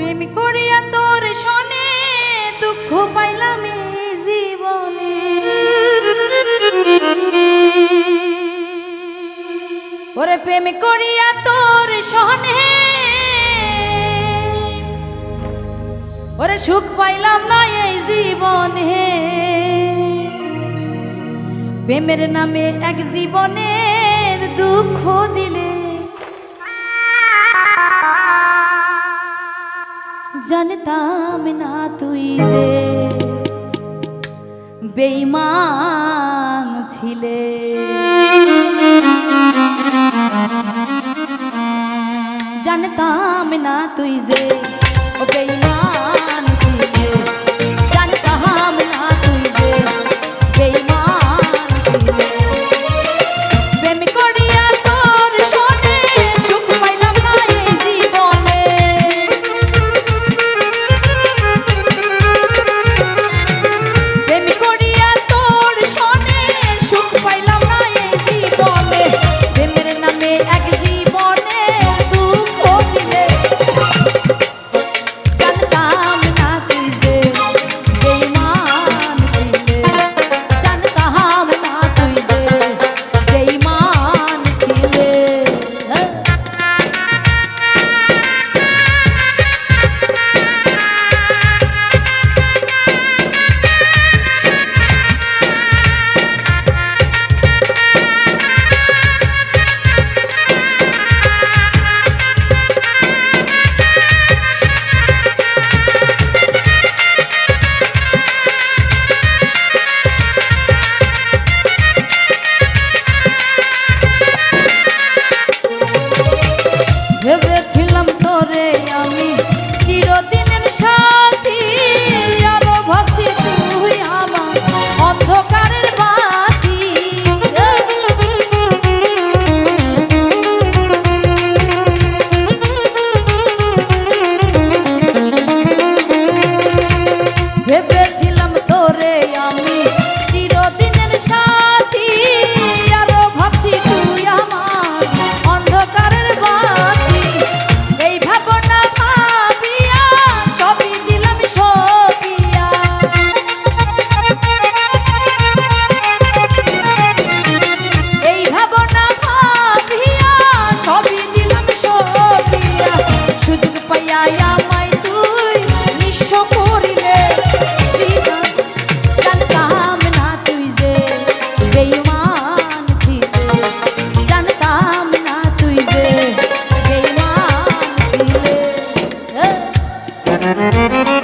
প্রেম করিয়া তোর শোনে দুঃখ পাইলাম জীবনে। ওরে প্রেম করিয়া তোর শোনে ওরে সুখ পাইলাম না এই জীবনে। প্রেমের নামে এক জীবনের দুঃখ জানতাম না তুই যে বেইমান ছিলে। জানতাম না তুই যে ও বেইমান Música